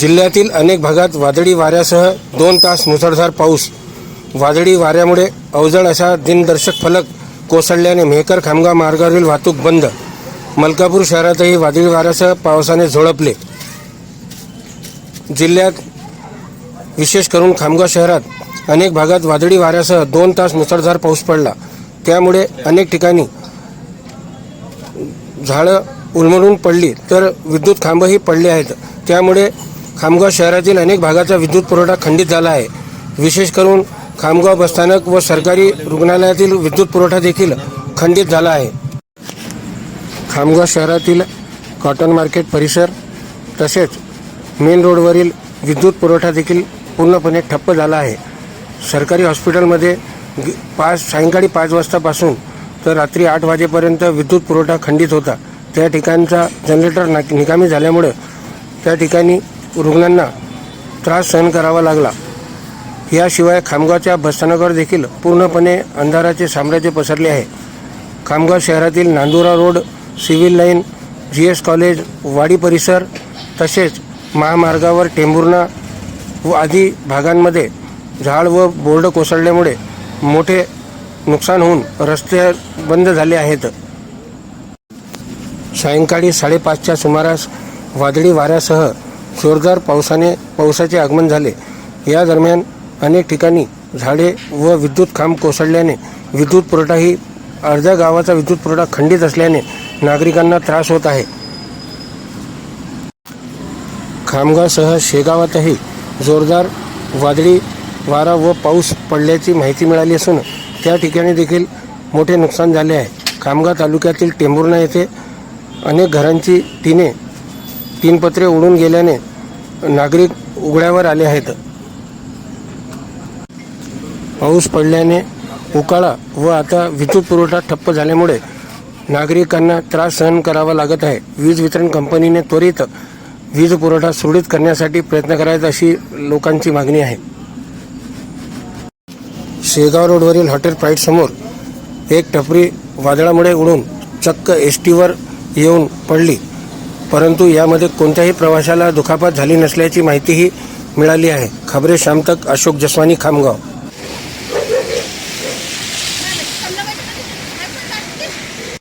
जिल्ह्यातील अनेक भागात वादळी वाऱ्यासह दोन तास मुसळधार पाऊस. वादळी वाऱ्यामुळे अवजड असा दिनदर्शक फलक कोसळल्याने मेहकर खामगाव मार्गावरील वाहतूक बंद. मलकापूर शहरातही वादळी वाऱ्यासह पावसाने झोडपले. जिल्ह्यात विशेष करून खामगाव शहरात अनेक भागात वादळी वाऱ्यासह दोन तास मुसळधार पाऊस पडला. त्यामुळे अनेक ठिकाणी झाडं उलमळून पडली तर विद्युत खांबही पडले आहेत. त्यामुळे खामगाव शहरातील अनेक भागाचा विद्युत पुरवठा खंडित झाला आहे. विशेष करून खामगाव बसस्थानक व सरकारी रुग्णालयातील विद्युत पुरवठा देखील खंडित झाला आहे. खामगाव शहरातील कॉटन मार्केट परिसर तसेच मेन रोडवरील विद्युत पुरवठा देखील पूर्णपणे ठप्प झाला आहे. सरकारी हॉस्पिटलमध्ये पाच सायंकाळी पाच वाजतापासून तर रात्री आठ वाजेपर्यंत विद्युत पुरवठा खंडित होता. त्या ठिकाणचा जनरेटर ना निकामी झाल्यामुळे त्या ठिकाणी रुग्णांना त्रास सहन करावा लागला. याशिवाय खामगावच्या बसस्थानकावर देखील पूर्णपणे अंधाराचे साम्राज्य पसरले आहे. खामगाव शहरातील Nandura road civil line G S college वाडी परिसर तसेच महामार्गावर टेंभुर्णा व आदी भागांमध्ये झाड व बोर्ड कोसळल्यामुळे मोठे नुकसान होऊन रस्ते बंद झाले आहेत. सायंकाळी साडेपाचच्या सुमारास वादळी वाऱ्यासह जोरदार पावसाने पावसाचे आगमन झाले. या दरम्यान अनेक ठिकाणी झाडे व विद्युत खांब कोसळल्याने विद्युत पुरवठाही अर्ध्या गावाचा विद्युत पुरवठा खंडित असल्याने नागरिकांना त्रास होत आहे. खामगावसह शेगावातही जोरदार वादळी वारा व पाऊस पडल्याची माहिती मिळाली असून त्या ठिकाणी देखील मोठे नुकसान झाले आहे. खामगाव तालुक्यातील टेंभुर्णा येथे अनेक घरांची टिने तीनपत्रे उडून गेल्याने नागरिक उघड्यावर आले आहेत. पाऊस पडल्याने उकाळा व आता विद्युत पुरवठा ठप्प झाल्यामुळे नागरिकांना त्रास सहन करावा लागत आहे. वीज वितरण कंपनीने त्वरित वीज पुरवठा सुरळीत करण्यासाठी प्रयत्न करायचा अशी लोकांची मागणी आहे. शेगाव रोडवरील हॉटेल प्राईट समोर एक टपरी वादळामुळे उडून चक्क एस टीवर येऊन पडली. परंतु यामध्ये कोणत्याही प्रवाशाला दुखापत झाली नसल्याची माहितीही मिळाली आहे. खबरे शामतक अशोक जसवानी खामगाव.